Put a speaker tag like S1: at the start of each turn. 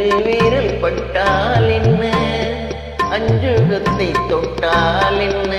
S1: அஞ்சு வீரல் பட்டால் என்ன? அஞ்சுகத்தை தொட்டால் என்ன?